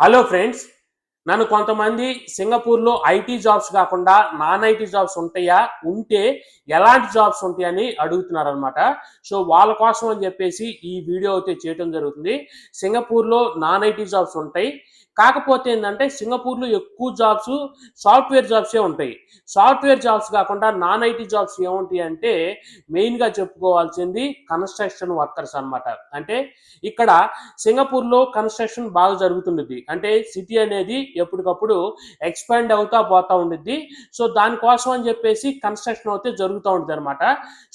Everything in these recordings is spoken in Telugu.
హలో ఫ్రెండ్స్ నన్ను కొంతమంది సింగపూర్లో ఐటీ జాబ్స్ కాకుండా నాన్ ఐటీ జాబ్స్ ఉంటాయా? ఉంటే ఎలాంటి జాబ్స్ ఉంటాయని అడుగుతున్నారు అనమాట సో వాళ్ళ కోసం అని చెప్పేసి ఈ వీడియో అయితే చేయడం జరుగుతుంది. సింగపూర్లో నాన్ ఐటీ జాబ్స్ ఉంటాయి. కాకపోతే ఏంటంటే సింగపూర్లో ఎక్కువ జాబ్స్ సాఫ్ట్వేర్ జాబ్సే ఉంటాయి. సాఫ్ట్వేర్ జాబ్స్ కాకుండా నాన్ ఐటీ జాబ్స్ ఏముంటాయి అంటే మెయిన్గా చెప్పుకోవాల్సింది కన్స్ట్రక్షన్ వర్కర్స్ అనమాట అంటే ఇక్కడ సింగపూర్లో కన్స్ట్రక్షన్ బాగా జరుగుతుంది అంటే సిటీ అనేది ఎప్పటికప్పుడు ఎక్స్పాండ్ అవుతా పోతా ఉండిద్ది. సో దానికోసం అని చెప్పేసి కన్స్ట్రక్షన్ అయితే జరుగుతూ ఉంటుంది అనమాట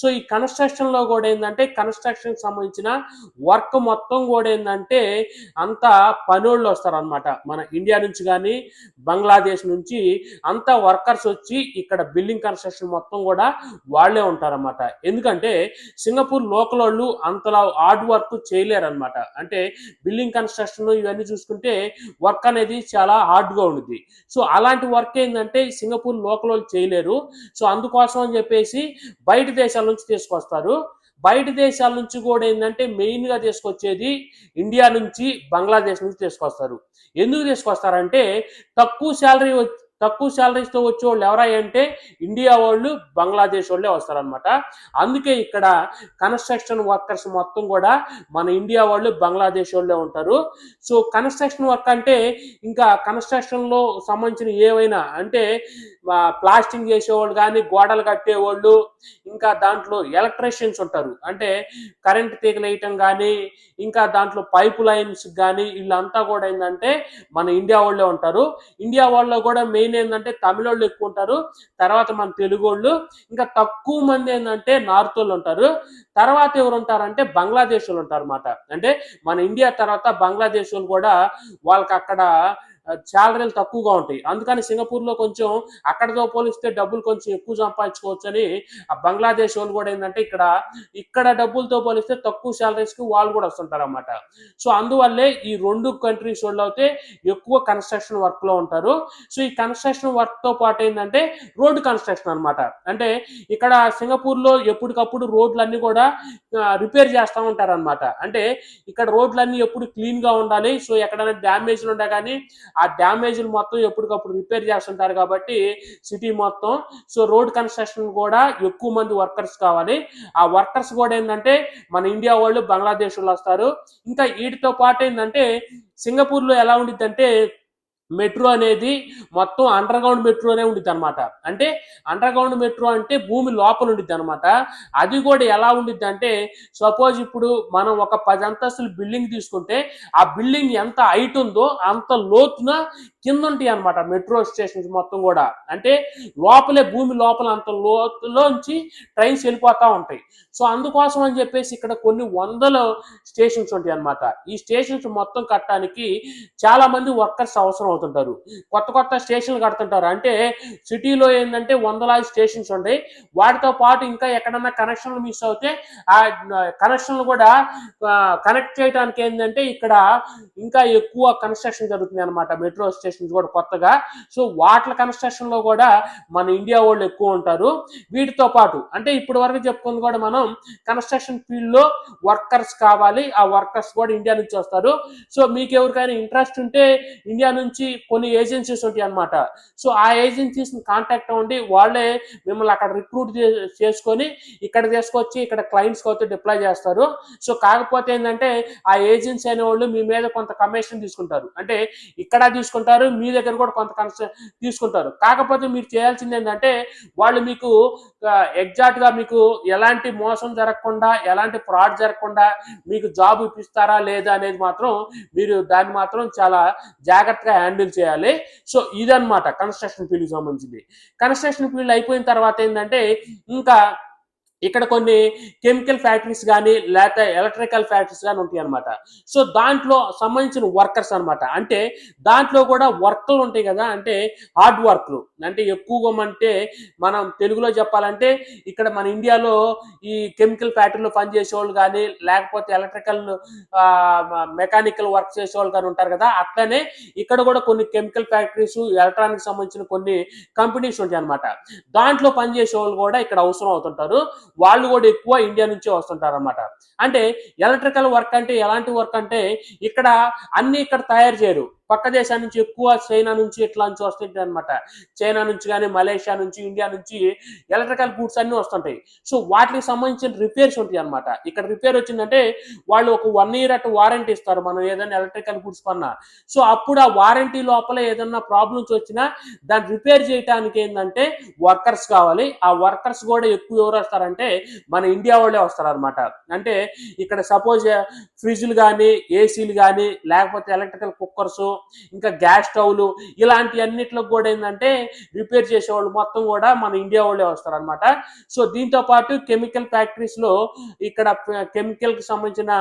సో ఈ కన్స్ట్రక్షన్లో కూడా ఏంటంటే కన్స్ట్రక్షన్ సంబంధించిన వర్క్ మొత్తం కూడా ఏంటంటే అంతా పనోళ్ళు వస్తారనమాట మన ఇండియా నుంచి కానీ బంగ్లాదేశ్ నుంచి అంతా వర్కర్స్ వచ్చి ఇక్కడ బిల్డింగ్ కన్స్ట్రక్షన్ మొత్తం కూడా వాళ్ళే ఉంటారన్నమాట. ఎందుకంటే సింగపూర్ లోకల్ వాళ్ళు అంతలా హార్డ్ వర్క్ చేయలేరు అనమాట అంటే బిల్డింగ్ కన్స్ట్రక్షన్ ఇవన్నీ చూసుకుంటే వర్క్ అనేది చాలా హార్డ్గా ఉంటుంది సో అలాంటి వర్క్ ఏంటంటే సింగపూర్ లోకల్ వాళ్ళు చేయలేరు. సో అందుకోసం అని చెప్పేసి బయట దేశాల నుంచి తీసుకొస్తారు. బయట దేశాల నుంచి కూడా ఏంటంటే మెయిన్గా తీసుకొచ్చేది ఇండియా నుంచి బంగ్లాదేశ్ నుంచి తీసుకొస్తారు. ఎందుకు తీసుకొస్తారంటే తక్కువ శాలరీ తక్కువ శాలరీస్తో వచ్చే వాళ్ళు ఎవరా అంటే ఇండియా వాళ్ళు బంగ్లాదేశ్ వాళ్ళే వస్తారనమాట అందుకే ఇక్కడ కన్స్ట్రక్షన్ వర్కర్స్ మొత్తం కూడా మన ఇండియా వాళ్ళు బంగ్లాదేశ్ వాళ్ళే ఉంటారు. సో కన్స్ట్రక్షన్ వర్క్ అంటే ఇంకా కన్స్ట్రక్షన్లో సంబంధించిన ఏవైనా అంటే ప్లాస్టింగ్ చేసేవాళ్ళు కానీ గోడలు కట్టేవాళ్ళు ఇంకా దాంట్లో ఎలక్ట్రీషియన్స్ ఉంటారు. అంటే కరెంట్ తీగలు వేయటం కానీ ఇంకా దాంట్లో పైప్ లైన్స్ కానీ వీళ్ళంతా కూడా ఏంటంటే మన ఇండియా వాళ్ళే ఉంటారు. ఇండియా వాళ్ళలో కూడా మెయిన్ ఏంటంటే తమిళ వాళ్ళు ఎక్కువ ఉంటారు తర్వాత మన తెలుగు వాళ్ళు ఇంకా తక్కువ మంది ఏంటంటే నార్త్ వాళ్ళు ఉంటారు. తర్వాత ఎవరు ఉంటారంటే బంగ్లాదేశ్ వాళ్ళు ఉంటారు అన్నమాట అంటే మన ఇండియా తర్వాత బంగ్లాదేశ్ వాళ్ళు కూడా వాళ్ళకి అక్కడ శాలరీలు తక్కువగా ఉంటాయి. అందుకని సింగపూర్లో కొంచెం అక్కడతో పోలిస్తే డబ్బులు కొంచెం ఎక్కువ సంపాదించుకోవచ్చు అని ఆ బంగ్లాదేశ్ వాళ్ళు కూడా ఏంటంటే ఇక్కడ ఇక్కడ డబ్బులతో పోలిస్తే తక్కువ శాలరీస్కి వాళ్ళు కూడా వస్తుంటారు అన్నమాట సో అందువల్లే ఈ రెండు కంట్రీస్ వాళ్ళు అయితే ఎక్కువ కన్స్ట్రక్షన్ వర్క్లో ఉంటారు. సో ఈ కన్స్ట్రక్షన్ వర్క్తో పాటు ఏంటంటే రోడ్డు కన్స్ట్రక్షన్ అనమాట అంటే ఇక్కడ సింగపూర్లో ఎప్పటికప్పుడు రోడ్లన్నీ కూడా రిపేర్ చేస్తూ ఉంటారు అనమాట అంటే ఇక్కడ రోడ్లన్నీ ఎప్పుడు క్లీన్గా ఉండాలి. సో ఎక్కడైనా డ్యామేజ్లు ఉండే కానీ ఆ డ్యామేజ్లు మొత్తం ఎప్పటికప్పుడు రిపేర్ చేస్తుంటారు కాబట్టి సిటీ మొత్తం. సో రోడ్ కన్స్ట్రక్షన్ కూడా ఎక్కువ మంది వర్కర్స్ కావాలి. ఆ వర్కర్స్ కూడా ఏంటంటే మన ఇండియా వాళ్ళు బంగ్లాదేశ్ వాళ్ళు వస్తారు. ఇంకా వీటితో పాటు ఏంటంటే సింగపూర్లో ఎలా ఉండిద్ది అంటే మెట్రో అనేది మొత్తం అండర్ గ్రౌండ్ మెట్రోనే ఉండిద్ది అనమాట అంటే అండర్ గ్రౌండ్ మెట్రో అంటే భూమి లోపల ఉండిద్ది అనమాట అది కూడా ఎలా ఉండిద్ది అంటే సపోజ్ ఇప్పుడు మనం ఒక పది అంతస్తుల బిల్డింగ్ తీసుకుంటే ఆ బిల్డింగ్ ఎంత హైట్ ఉందో అంత లోతున కింద ఉంటాయి అనమాట మెట్రో స్టేషన్స్ మొత్తం కూడా. అంటే లోపలే భూమి లోపల అంత లోతులోంచి ట్రైన్స్ వెళ్ళిపోతూ ఉంటాయి. సో అందుకోసం అని చెప్పేసి ఇక్కడ కొన్ని వందల స్టేషన్స్ ఉంటాయి అనమాట ఈ స్టేషన్స్ మొత్తం కట్టడానికి చాలా మంది వర్కర్స్ అవసరం అవుతుంటారు. కొత్త కొత్త స్టేషన్లు కడుతుంటారు. అంటే సిటీలో ఏంటంటే వందలాది స్టేషన్స్ ఉంటాయి. వాటితో పాటు ఇంకా ఎక్కడన్నా కనెక్షన్లు మిస్ అవుతే ఆ కనెక్షన్లు కూడా కనెక్ట్ చేయడానికి ఏంటంటే ఇక్కడ ఇంకా ఎక్కువ కన్స్ట్రక్షన్ జరుగుతుంది అనమాట మెట్రో స్టేషన్స్ కూడా కొత్తగా. సో వాటిల కన్స్ట్రక్షన్లో కూడా మన ఇండియా వాళ్ళు ఎక్కువ ఉంటారు. వీటితో పాటు అంటే ఇప్పటి వరకు చెప్పుకుంది కూడా మనం కన్స్ట్రక్షన్ ఫీల్డ్లో వర్కర్స్ కావాలి. ఆ వర్కర్స్ కూడా ఇండియా నుంచి వస్తారు. సో మీకు ఎవరికైనా ఇంట్రెస్ట్ ఉంటే ఇండియా నుంచి కొన్ని ఏజెన్సీస్ ఉంటాయి అనమాట సో ఆ ఏజెన్సీస్ని కాంటాక్ట్ అవ్వండి. వాళ్ళే మిమ్మల్ని అక్కడ రిక్రూట్ చేసుకొని ఇక్కడ తీసుకొచ్చి ఇక్కడ క్లయింట్స్కి అయితే డిప్లాయ్ చేస్తారు. సో కాకపోతే ఏంటంటే ఆ ఏజెన్సీ అనే వాళ్ళు మీ మీద కొంత కమిషన్ తీసుకుంటారు. అంటే ఇక్కడ తీసుకుంటారు మీ దగ్గర కూడా కొంత కన్స తీసుకుంటారు. కాకపోతే మీరు చేయాల్సింది ఏంటంటే వాళ్ళు మీకు ఎగ్జాక్ట్గా మీకు ఎలాంటి మోసం జరగకుండా ఎలాంటి ఫ్రాడ్ జరగకుండా మీకు జాబ్ ఇప్పిస్తారా లేదా అనేది మాత్రం మీరు దాన్ని మాత్రం చాలా జాగ్రత్తగా హ్యాండిల్ చేయాలి. సో ఇదనమాట కన్స్ట్రక్షన్ ఫీల్డ్కి సంబంధించింది. కన్స్ట్రక్షన్ ఫీల్డ్ అయిపోయిన తర్వాత ఏంటంటే ఇంకా ఇక్కడ కొన్ని కెమికల్ ఫ్యాక్టరీస్ కానీ లేకపోతే ఎలక్ట్రికల్ ఫ్యాక్టరీస్ కానీ ఉంటాయి అనమాట సో దాంట్లో సంబంధించిన వర్కర్స్ అనమాట అంటే దాంట్లో కూడా వర్క్లు ఉంటాయి కదా అంటే హార్డ్ వర్క్లు. అంటే ఎక్కువగా అంటే మనం తెలుగులో చెప్పాలంటే ఇక్కడ మన ఇండియాలో ఈ కెమికల్ ఫ్యాక్టరీలో పనిచేసే వాళ్ళు కానీ లేకపోతే ఎలక్ట్రికల్ మెకానికల్ వర్క్ చేసే వాళ్ళు కానీ ఉంటారు కదా అట్లనే ఇక్కడ కూడా కొన్ని కెమికల్ ఫ్యాక్టరీస్ ఎలక్ట్రానిక్ సంబంధించిన కొన్ని కంపెనీస్ ఉంటాయి అనమాట దాంట్లో పనిచేసే వాళ్ళు కూడా ఇక్కడ అవసరం అవుతుంటారు. వాళ్ళు కూడా ఎక్కువ ఇండియా నుంచే వస్తుంటారు అనమాట అంటే ఎలక్ట్రికల్ వర్క్ అంటే ఎలాంటి వర్క్ అంటే ఇక్కడ అన్ని ఇక్కడ తయారు చేయరు. పక్క దేశాల నుంచి ఎక్కువ చైనా నుంచి ఇట్లా నుంచి వస్తుంటాయి అనమాట చైనా నుంచి కానీ మలేషియా నుంచి ఇండియా నుంచి ఎలక్ట్రికల్ గూడ్స్ అన్ని వస్తుంటాయి. సో వాటికి సంబంధించిన రిపేర్స్ ఉంటాయి అనమాట ఇక్కడ రిపేర్ వచ్చిందంటే వాళ్ళు ఒక వన్ ఇయర్ అటు వారంటీ ఇస్తారు మనం ఏదైనా ఎలక్ట్రికల్ గూడ్స్ కొన్నా. సో అప్పుడు ఆ వారంటీ లోపల ఏదైనా ప్రాబ్లమ్స్ వచ్చినా దాన్ని రిపేర్ చేయడానికి ఏంటంటే వర్కర్స్ కావాలి. ఆ వర్కర్స్ కూడా ఎక్కువ ఎవరు వస్తారంటే మన ఇండియా వాళ్ళే వస్తారనమాట అంటే ఇక్కడ సపోజ్ ఫ్రిడ్జ్లు కానీ ఏసీలు కానీ లేకపోతే ఎలక్ట్రికల్ కుక్కర్స్ ఇంకా గ్యాస్ స్టవ్లు ఇలాంటి అన్నిట్లో కూడా ఏంటంటే రిపేర్ చేసేవాళ్ళు మొత్తం కూడా మన ఇండియా వాళ్ళే వస్తారనమాట సో దీంతో పాటు కెమికల్ ఫ్యాక్టరీస్లో ఇక్కడ కెమికల్కి సంబంధించిన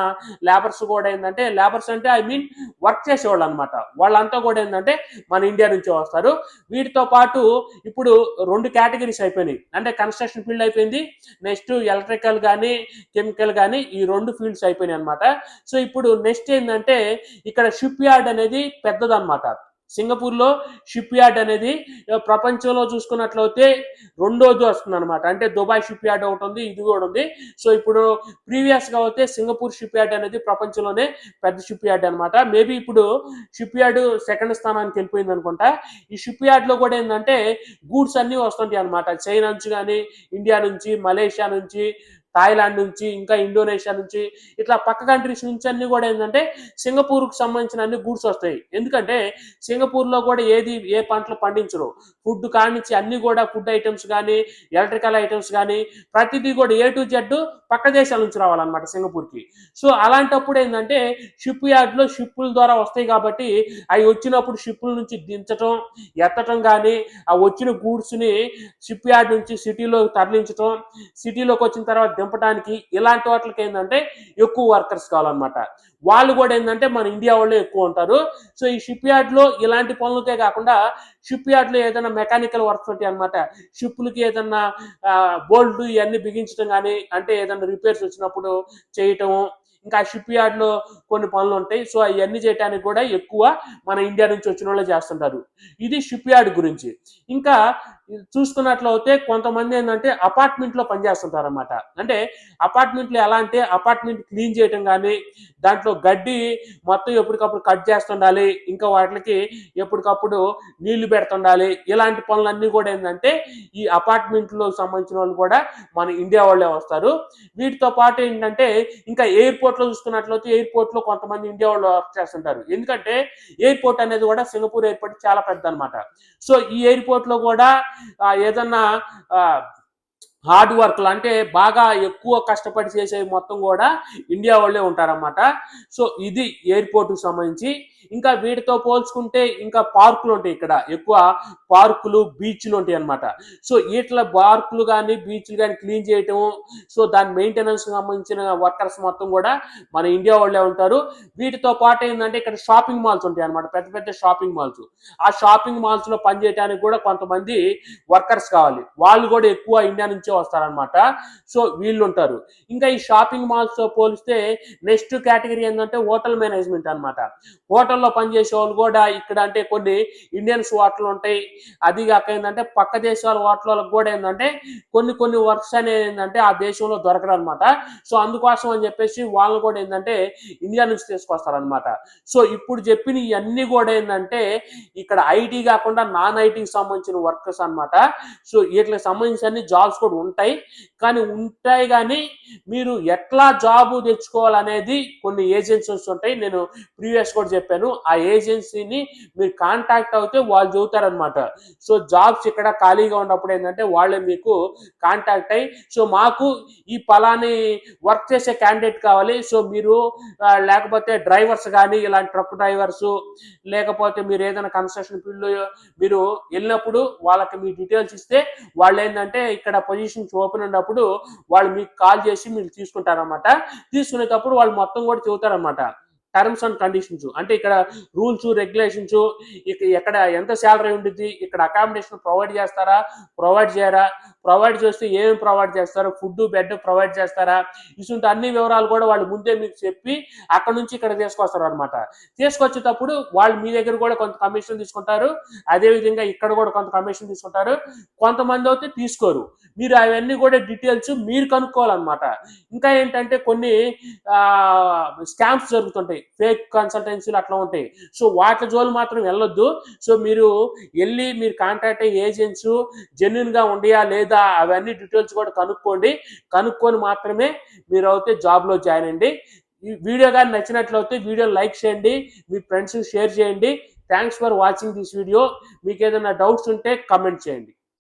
లేబర్స్ కూడా ఏంటంటే లేబర్స్ అంటే ఐ మీన్ వర్క్ చేసేవాళ్ళు అనమాట వాళ్ళంతా కూడా ఏంటంటే మన ఇండియా నుంచే వస్తారు. వీటితో పాటు ఇప్పుడు రెండు కేటగిరీస్ అయిపోయినాయి. అంటే కన్స్ట్రక్షన్ ఫీల్డ్ అయిపోయింది నెక్స్ట్ ఎలక్ట్రికల్ కానీ కెమికల్ కానీ ఈ రెండు ఫీల్డ్స్ అయిపోయినాయి అనమాట సో ఇప్పుడు నెక్స్ట్ ఏంటంటే ఇక్కడ షిప్ యార్డ్ అనేది పెద్దదన్నమాట. సింగపూర్లో షిప్ యార్డ్ అనేది ప్రపంచంలో చూసుకున్నట్లయితే రెండోది వస్తుంది అనమాట అంటే దుబాయ్ షిప్ యార్డ్ ఒకటి ఉంది ఇది కూడా ఉంది. సో ఇప్పుడు ప్రీవియస్గా అయితే సింగపూర్ షిప్ యార్డ్ అనేది ప్రపంచంలోనే పెద్ద షిప్ యార్డ్ అనమాట మేబీ ఇప్పుడు షిప్ యార్డ్ సెకండ్ స్థానానికి వెళ్ళిపోయింది అనుకుంటా. ఈ షిప్ యార్డ్లో కూడా ఏంటంటే గూడ్స్ అన్నీ వస్తుంటాయి అనమాట చైనా నుంచి కానీ ఇండియా నుంచి మలేషియా నుంచి థాయిలాండ్ నుంచి ఇంకా ఇండోనేషియా నుంచి ఇట్లా పక్క కంట్రీస్ నుంచి అన్ని కూడా ఏంటంటే సింగపూర్కి సంబంధించిన అన్ని గూడ్స్ వస్తాయి. ఎందుకంటే సింగపూర్లో కూడా ఏది ఏ పంటలు పండించరు. ఫుడ్ కానించి అన్ని కూడా ఫుడ్ ఐటమ్స్ కానీ ఎలక్ట్రికల్ ఐటమ్స్ కానీ ప్రతిదీ కూడా ఏ టు జెడ్ పక్క దేశాల నుంచి రావాలన్నమాట సింగపూర్కి. సో అలాంటప్పుడు ఏంటంటే షిప్ యార్డ్లో షిప్పుల ద్వారా వస్తాయి కాబట్టి అవి వచ్చినప్పుడు షిప్పుల నుంచి దించటం ఎత్తటం కానీ ఆ వచ్చిన గూడ్స్ని షిప్ యార్డ్ నుంచి సిటీలో తరలించటం సిటీలోకి వచ్చిన తర్వాత తెంపడానికి ఇలాంటి వాటికి ఏంటంటే ఎక్కువ వర్కర్స్ కావాలన్నమాట. వాళ్ళు కూడా ఏంటంటే మన ఇండియా వాళ్ళే ఎక్కువ ఉంటారు. సో ఈ షిప్ యార్డ్లో ఇలాంటి పనులకే కాకుండా షిప్ యార్డ్లో ఏదైనా మెకానికల్ వర్క్స్ ఉంటాయి అనమాట షిప్లకి ఏదైనా బోల్డ్ ఇవన్నీ బిగించడం కానీ అంటే ఏదైనా రిపేర్స్ వచ్చినప్పుడు చేయటం ఇంకా షిప్ యార్డ్లో కొన్ని పనులు ఉంటాయి. సో అవన్నీ చేయడానికి కూడా ఎక్కువ మన ఇండియా నుంచి వచ్చిన వాళ్ళే చేస్తుంటారు. ఇది షిప్ యార్డ్ గురించి. ఇంకా చూసుకున్నట్లయితే కొంతమంది ఏంటంటే అపార్ట్మెంట్లో పనిచేస్తుంటారు అనమాట అంటే అపార్ట్మెంట్లు ఎలా అంటే అపార్ట్మెంట్ క్లీన్ చేయటం కానీ దాంట్లో గడ్డి మొత్తం ఎప్పటికప్పుడు కట్ చేస్తుండాలి ఇంకా వాటికి ఎప్పటికప్పుడు నీళ్ళు పెడుతుండాలి ఇలాంటి పనులన్నీ కూడా ఏంటంటే ఈ అపార్ట్మెంట్లో సంబంధించిన వాళ్ళు కూడా మన ఇండియా వాళ్ళే వస్తారు. వీటితో పాటు ఏంటంటే ఇంకా ఎయిర్పోర్ట్లో చూసుకున్నట్లయితే ఎయిర్పోర్ట్లో కొంతమంది ఇండియా వాళ్ళు వర్క్ చేస్తుంటారు. ఎందుకంటే ఎయిర్పోర్ట్ అనేది కూడా సింగపూర్ ఎయిర్పోర్ట్ చాలా పెద్ద అనమాట సో ఈ ఎయిర్పోర్ట్లో కూడా ఏదన్నా హార్డ్ వర్క్లు అంటే బాగా ఎక్కువ కష్టపడి చేసేవి మొత్తం కూడా ఇండియా వాళ్ళే ఉంటారన్నమాట. సో ఇది ఎయిర్పోర్ట్కి సంబంధించి ఇంకా వీటితో పోల్చుకుంటే ఇంకా పార్కులు ఉంటాయి ఇక్కడ. ఎక్కువ పార్కులు బీచ్లు ఉంటాయి అన్నమాట. సో వీటిలో పార్కులు కానీ బీచ్లు కానీ క్లీన్ చేయటం సో దాని మెయింటెనెన్స్ సంబంధించిన వర్కర్స్ మొత్తం కూడా మన ఇండియా వాళ్ళే ఉంటారు. వీటితో పాటు ఏంటంటే ఇక్కడ షాపింగ్ మాల్స్ ఉంటాయి అన్నమాట. పెద్ద పెద్ద షాపింగ్ మాల్స్. ఆ షాపింగ్ మాల్స్లో పనిచేయడానికి కూడా కొంతమంది వర్కర్స్ కావాలి. వాళ్ళు కూడా ఎక్కువ ఇండియా నుంచే వస్తారనమాట సో వీళ్ళు ఉంటారు. ఇంకా ఈ షాపింగ్ మాల్స్తో పోలిస్తే నెక్స్ట్ కేటగిరీ ఏంటంటే హోటల్ మేనేజ్మెంట్ అన్నమాట. హోటల్లో పనిచేసే వాళ్ళు కూడా ఇక్కడ అంటే కొన్ని ఇండియన్స్ హోటల్ ఉంటాయి. అది కాక ఏంటంటే పక్క దేశాల హోటళ్ళకు కూడా ఏంటంటే కొన్ని కొన్ని వర్క్స్ అనేది ఏంటంటే ఆ దేశంలో దొరకరు అనమాట సో అందుకోసం అని చెప్పేసి వాళ్ళు కూడా ఏంటంటే ఇండియా నుంచి తీసుకొస్తారనమాట. సో ఇప్పుడు చెప్పిన ఇవన్నీ కూడా ఏంటంటే ఇక్కడ ఐటీ కాకుండా నాన్ ఐటీకి సంబంధించిన వర్కర్స్ అన్నమాట సో వీటికి సంబంధించిన అన్ని జాబ్స్ కూడా ఉంటాయి. కానీ ఉంటాయి కానీ మీరు ఎట్లా జాబ్ తెచ్చుకోవాలనేది కొన్ని ఏజెన్సీస్ ఉంటాయి. నేను ప్రీవియస్ కూడా చెప్పాను. ఆ ఏజెన్సీని మీరు కాంటాక్ట్ అవుతే వాళ్ళు చదువుతారనమాట సో జాబ్స్ ఇక్కడ ఖాళీగా ఉన్నప్పుడు ఏంటంటే వాళ్ళే మీకు కాంటాక్ట్ అయ్యి సో మాకు ఈ పలాని వర్క్ చేసే క్యాండిడేట్ కావాలి. సో మీరు లేకపోతే డ్రైవర్స్ కానీ ఇలాంటి ట్రక్ డ్రైవర్స్ లేకపోతే మీరు ఏదైనా కన్స్ట్రక్షన్ ఫీల్డ్ మీరు వెళ్ళినప్పుడు వాళ్ళకి మీ డీటెయిల్స్ ఇస్తే వాళ్ళు ఏంటంటే ఇక్కడ పొజిషన్స్ ఓపెన్ ఉన్నప్పుడు వాళ్ళు మీకు కాల్ చేసి మీరు తీసుకుంటారన్నమాట. తీసుకునేటప్పుడు వాళ్ళు మొత్తం కూడా చెబుతారన్నమాట టర్మ్స్ అండ్ కండిషన్స్ అంటే ఇక్కడ రూల్స్ రెగ్యులేషన్స్ ఇక ఎక్కడ ఎంత శాలరీ ఉంటుంది ఇక్కడ అకామిడేషన్ ప్రొవైడ్ చేస్తారా ప్రొవైడ్ చేయరా ప్రొవైడ్ చేస్తే ఏమేమి ప్రొవైడ్ చేస్తారు ఫుడ్ బెడ్ ప్రొవైడ్ చేస్తారా ఇటువంటి అన్ని వివరాలు కూడా వాళ్ళు ముందే మీకు చెప్పి అక్కడ నుంచి ఇక్కడ తీసుకొస్తారు అనమాట తీసుకొచ్చేటప్పుడు వాళ్ళు మీ దగ్గర కూడా కొంత కమిషన్ తీసుకుంటారు అదే విధంగా ఇక్కడ కూడా కొంత కమిషన్ తీసుకుంటారు. కొంతమంది అయితే తీసుకోరు. మీరు అవన్నీ కూడా డీటెయిల్స్ మీరు కనుక్కోవాలన్నమాట. ఇంకా ఏంటంటే కొన్ని స్కామ్స్ జరుగుతుంటాయి. ఫేక్ కన్సల్టెన్సీలు అట్లా ఉంటాయి. సో వాటి జోలు మాత్రం వెళ్ళొద్దు. సో మీరు వెళ్ళి మీరు కాంటాక్ట్ అయ్యే ఏజెంట్స్ జెన్యున్గా ఉండియా ఉండయా లేదా అవన్నీ డీటెయిల్స్ కూడా కనుక్కోండి. కనుక్కొని మాత్రమే మీరు అయితే జాబ్లో జాయిన్ అండి ఈ వీడియో కానీ నచ్చినట్లయితే వీడియో లైక్ చేయండి. మీ ఫ్రెండ్స్కి షేర్ చేయండి. Thanks for watching this video మీకు ఏదైనా డౌట్స్ ఉంటే కమెంట్ చేయండి.